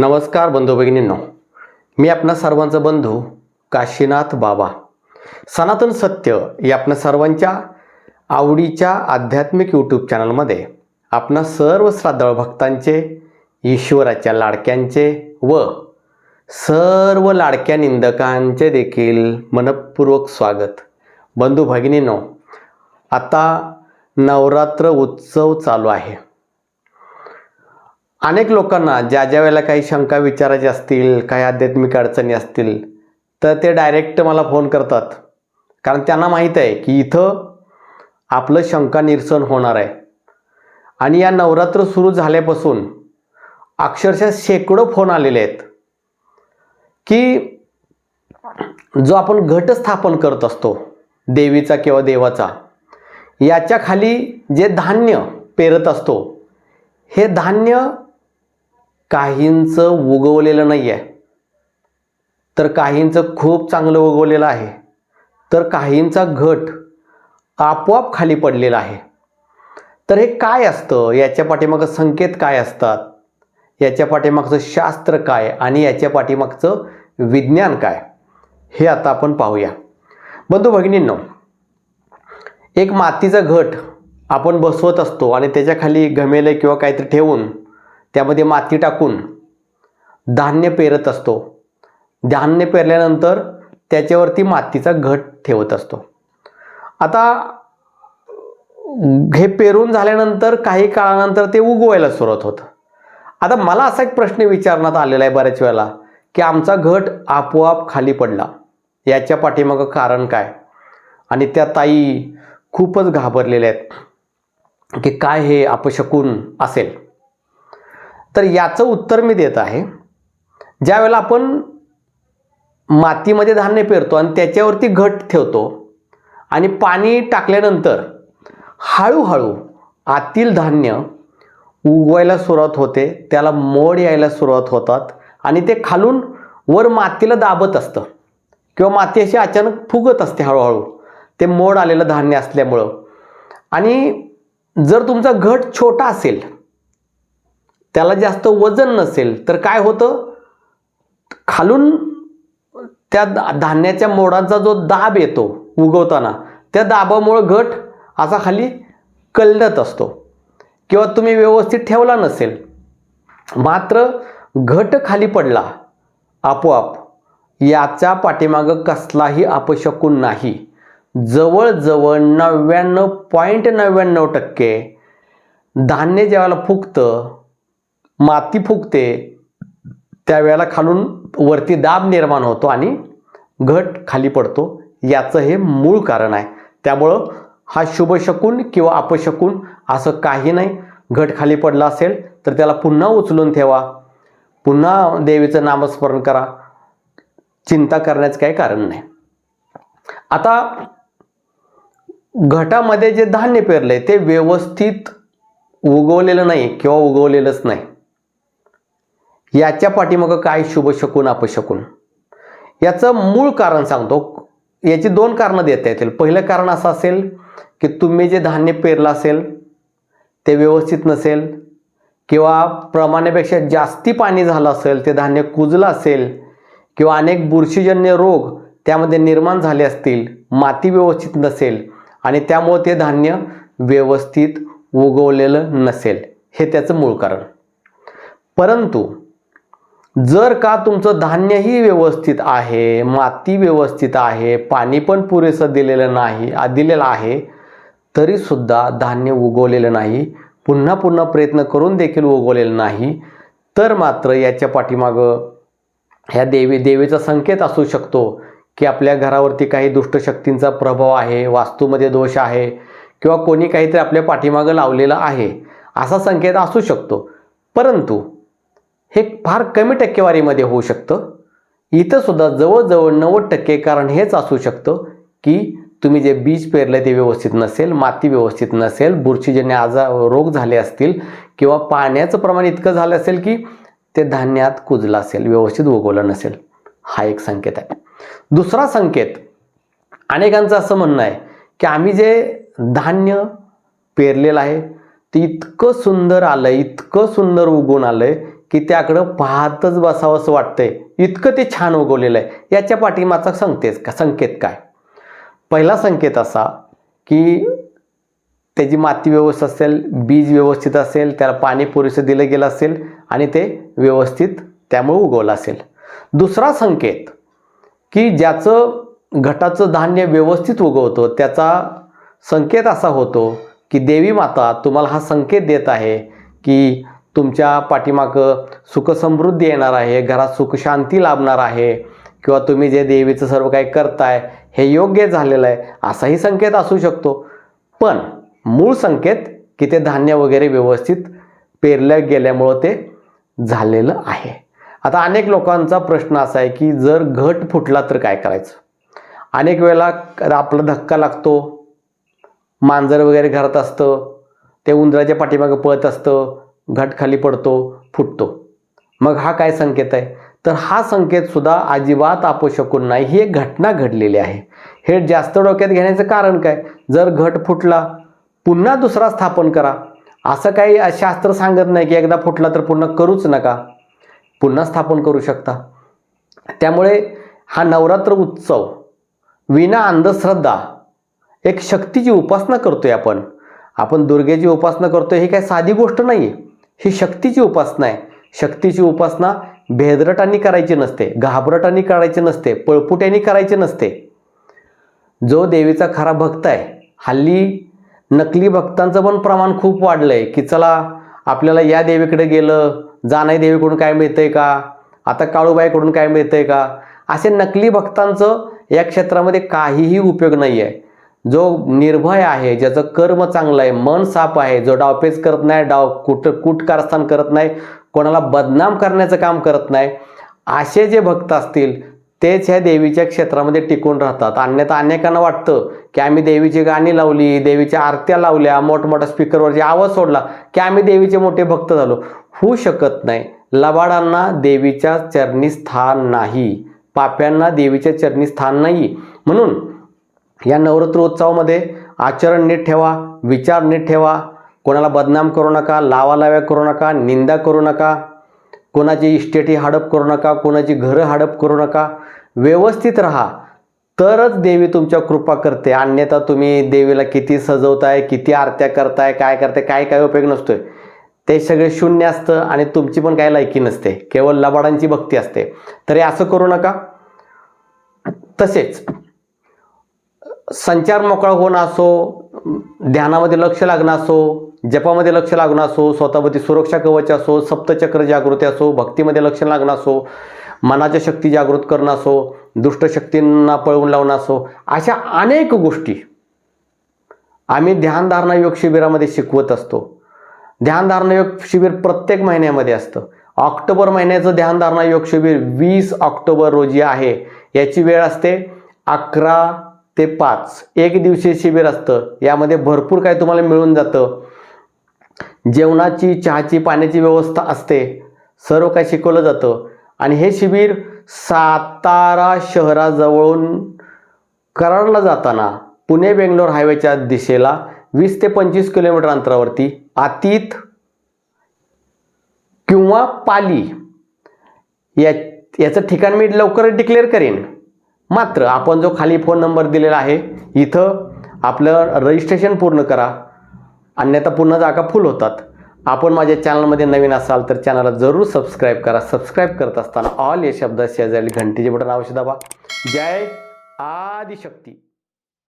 नमस्कार बंधू भगिनींनो. मी आपणा सर्वांचा बंधू काशीनाथ बाबा. सनातन सत्य या आपणा सर्वांच्या आवडीच्या आध्यात्मिक यूट्यूब चॅनलमध्ये आपणा सर्व श्राद्धळ भक्तांचे ईश्वराच्या लाडक्यांचे व सर्व लाडक्या निंदकांचे देखील मनपूर्वक स्वागत. बंधू भगिनींनो आता नवरात्र उत्सव चालू आहे. अनेक लोकांना ज्या ज्या वेळेला काही शंका विचारायची असतील काही आध्यात्मिक अडचणी असतील तर ते डायरेक्ट मला फोन करतात. कारण त्यांना माहीत आहे की इथं आपलं शंका निरसन होणार आहे. आणि या नवरात्र सुरू झाल्यापासून अक्षरशः शेकडो फोन आलेले आहेत. की जो आपण घट स्थापन करत असतो देवीचा किंवा देवाचा याच्या खाली जे धान्य पेरत असतो हे धान्य काहींचं उगवलेलं नाही आहे तर काहींचं खूप चांगलं उगवलेलं आहे. तर काहींचा घट आपोआप खाली पडलेला आहे. तर हे काय असतं? याच्या पाठीमागं संकेत काय असतात? याच्या पाठीमागचं शास्त्र काय? आणि याच्या पाठीमागचं विज्ञान काय? हे आता आपण पाहूया. बंधू भगिनींनो एक मातीचा घट आपण बसवत असतो आणि त्याच्याखाली घमेले किंवा काहीतरी ठेवून त्यामध्ये माती टाकून धान्य पेरत असतो. धान्य पेरल्यानंतर त्याच्यावरती मातीचा घट ठेवत असतो. आता हे पेरून झाल्यानंतर काही काळानंतर ते उगवायला सुरुवात होतं. आता मला असा एक प्रश्न विचारण्यात आलेला आहे बऱ्याच वेळेला की आमचा घट आपोआप खाली पडला. याच्या पाठीमागं कारण काय? आणि त्या ताई खूपच घाबरलेल्या आहेत की काय हे अपशकून असेल? तर याचं उत्तर मी देत आहे. ज्यावेळेला आपण मातीमध्ये धान्य पेरतो आणि त्याच्यावरती घट ठेवतो आणि पाणी टाकल्यानंतर हळूहळू आतील धान्य उगवायला सुरुवात होते त्याला मोड यायला सुरुवात होतात आणि ते खालून वर मातीला दाबत असतं किंवा माती अशी अचानक फुगत असते हळूहळू. ते मोड आलेलं धान्य असल्यामुळं. आणि जर तुमचा घट छोटा असेल त्याला जास्त वजन नसेल तर काय होतं? खालून त्या धान्याच्या मोडांचा जो दाब येतो उगवताना त्या दाबामुळं घट असा खाली कलडत असतो. किंवा तुम्ही व्यवस्थित ठेवला नसेल मात्र घट खाली पडला आपोआप याच्या पाठीमागं कसलाही अपशकून नाही. जवळजवळ नव्याण्णव पॉईंट नव्याण्णव टक्के धान्य ज्यावेळेला फुगतं माती फुगते त्यावेळेला खालून वरती दाब निर्माण होतो आणि घट खाली पडतो. याचं हे मूळ कारण आहे. त्यामुळं हा शुभशकून किंवा अपशकून असं काही नाही. घट खाली पडला असेल तर त्याला पुन्हा उचलून ठेवा. पुन्हा देवीचं नामस्मरण करा. चिंता करण्याचं काही कारण नाही. आता घटामध्ये जे धान्य पेरलंय ते व्यवस्थित उगवलेलं नाही किंवा उगवलेलंच नाही. याच्या पाठीमागं काय शुभशकून अपशकून? याचं मूळ कारण सांगतो. याची दोन कारणं देता येतील. पहिलं कारण असं असेल की तुम्ही जे धान्य पेरलं असेल ते व्यवस्थित नसेल किंवा प्रमाणापेक्षा जास्ती पाणी झालं असेल ते धान्य कुजलं असेल किंवा अनेक बुरशीजन्य रोग त्यामध्ये निर्माण झाले असतील माती व्यवस्थित नसेल आणि त्यामुळे ते धान्य व्यवस्थित उगवलेलं नसेल. हे त्याचं मूळ कारण. परंतु जर का तुमचं धान्यही व्यवस्थित आहे माती व्यवस्थित आहे पाणी पण पुरेसं दिलेलं नाही दिलेलं आहे तरीसुद्धा धान्य उगवलेलं नाही पुन्हा पुन्हा प्रयत्न करून देखील उगवलेलं नाही तर मात्र याच्या पाठीमागं ह्या देवी देवीचा संकेत असू शकतो की आपल्या घरावरती काही दुष्टशक्तींचा प्रभाव आहे वास्तूमध्ये दोष आहे किंवा कोणी काहीतरी आपल्या पाठीमागं लावलेलं आहे असा संकेत असू शकतो. परंतु हे फार कमी टक्केवारीमध्ये होऊ शकतं. इथं सुद्धा जवळजवळ नव्वद टक्के कारण हेच असू शकतं की तुम्ही जे बीज पेरलं ते व्यवस्थित नसेल माती व्यवस्थित नसेल बुरशीजन्य आजार रोग झाले असतील किंवा पाण्याचं प्रमाण इतकं झालं असेल की ते धान्यात कुजलं असेल व्यवस्थित उगवलं नसेल. हा एक संकेत आहे. दुसरा संकेत अनेकांचं असं म्हणणं आहे की आम्ही जे धान्य पेरलेलं आहे ते इतकं सुंदर आलं इतकं सुंदर उगवून आलं की त्याकडं पाहतच बसावंसं वाटतंय. इतकं ते छान उगवलेलं आहे. याच्या पाठीमागचा संकेत का संकेत काय? पहिला संकेत असा की त्याची माती व्यवस्थित असेल बीज व्यवस्थित असेल त्याला पाणी पुरेसं दिलं गेलं असेल आणि ते व्यवस्थित त्यामुळे उगवलं असेल. दुसरा संकेत की ज्याचं घटाचं धान्य व्यवस्थित उगवतो त्याचा संकेत असा होतो की देवी माता तुम्हाला हा संकेत देत आहे की तुमच्या पाठीमागं सुखसमृद्धी येणार आहे घरात सुखशांती लाभणार आहे किंवा तुम्ही जे देवीचं सर्व काही करताय हे योग्य झालेलं आहे असाही संकेत असू शकतो. पण मूळ संकेत की ते धान्य वगैरे व्यवस्थित पेरलं गेल्यामुळं ते झालेलं आहे. आता अनेक लोकांचा प्रश्न असा आहे की जर घट फुटला तर काय करायचं? अनेक वेळेला आपला धक्का लागतो मांजर वगैरे घरात असतं ते उंदराच्या पाठीमागं पळत असतं घट खाली पडतो फुटतो. मग हा काय संकेत आहे? तर हा संकेत सुद्धा अजिबात शकून नाही ही एक घटना घडलेली आहे. हे जास्त डोक्यात घेण्याचं कारण काय? जर घट फुटला पुन्हा दुसरा स्थापन करा. असं काही शास्त्र सांगत नाही की एकदा फुटला तर पुन्हा करूच नका. पुन्हा स्थापन करू शकता. त्यामुळे हा नवरात्र उत्सव विना अंधश्रद्धा एक शक्तीची उपासना करतोय आपण. आपण दुर्गेची उपासना करतोय ही काही साधी गोष्ट नाही आहे ही शक्तीची उपासना आहे. शक्तीची उपासना भेदरटांनी करायची नसते घाबरटांनी करायची नसते पळपुट्यानी करायची नसते. जो देवीचा खरा भक्त आहे हल्ली नकली भक्तांचं पण प्रमाण खूप वाढलं आहे की चला आपल्याला या देवीकडे गेलं जानाई देवीकडून काय मिळतंय का? आता काळूबाईकडून काय मिळतंय का? असे नकली भक्तांचं या क्षेत्रामध्ये काहीही उपयोग नाही आहे जो निर्भय आहे ज्याचं कर्म चांगलं आहे मन साफ आहे जो डावपेच करत नाही डाव कुट कुटकारस्थान करत नाही कोणाला बदनाम करण्याचं काम करत नाही असे जे भक्त असतील तेच ह्या देवीच्या क्षेत्रामध्ये टिकून राहतात. अन्यथा अनेकांना वाटतं की आम्ही देवीची गाणी लावली देवीच्या आरत्या लावल्या मोठमोठ्या स्पीकरवरचे आवाज सोडला की आम्ही देवीचे मोठे भक्त झालो. होऊ शकत नाही. लबाडांना देवीच्या चरणी स्थान नाही. पाप्यांना देवीच्या चरणी स्थान नाही. म्हणून या नवरात्र उत्सवामध्ये आचरण नीट ठेवा विचार नीट ठेवा. कोणाला बदनाम करू नका लावालाव्या करू नका निंदा करू नका. कोणाची इस्टेटी हडप करू नका कोणाची घरं हडप करू नका. व्यवस्थित राहा. तरच देवी तुमच्या कृपा करते. अन्यथा तुम्ही देवीला किती सजवताय किती आरत्या करताय काय करताय काय काय उपयोग नसतोय. ते सगळे शून्य असतं आणि तुमची पण काही लायकी नसते. केवळ लबाडांची भक्ती असते. तरी असं करू नका. तसेच संचार मोकळा होणं असो ध्यानामध्ये लक्ष लागणं असो जपामध्ये लक्ष लागणं असो स्वतःमध्ये सुरक्षा कवच असो सप्तचक्र जागृती असो भक्तीमध्ये लक्ष लागणं असो मनाच्या शक्ती जागृत करणं असो दुष्टशक्तींना पळवून लावणं असो अशा अनेक गोष्टी आम्ही ध्यानधारणा योग शिबिरामध्ये शिकवत असतो. ध्यानधारणा योग शिबिर प्रत्येक महिन्यामध्ये असतं. ऑक्टोबर महिन्याचं ध्यानधारणा योग शिबिर वीस ऑक्टोबर रोजी आहे. याची वेळ असते अकरा ते पाच. एक दिवसीय शिबिर असतं. यामध्ये भरपूर काही तुम्हाला मिळून जातं. जेवणाची चहाची पाण्याची व्यवस्था असते. सर्व काही शिकवलं जातं. आणि हे शिबिर सातारा शहराजवळून कराडला जाताना पुणे बेंगलोर हायवेच्या दिशेला वीस ते पंचवीस किलोमीटर अंतरावरती आतीत किंवा पाली या याचं ठिकाण मी लवकरच डिक्लेअर करेन. मात्र आपण जो खाली फोन नंबर दिलेला आहे इथं आपलं रजिस्ट्रेशन पूर्ण करा. अन्यथा पूर्ण जागा फुल होतात. आपण माझ्या चॅनलमध्ये नवीन असाल तर चॅनलला जरूर सबस्क्राईब करा. सबस्क्राईब करत असताना ऑल या शब्दात शेजारी घंटीचे बटन अवश्य दाबा. जय आदिशक्ती.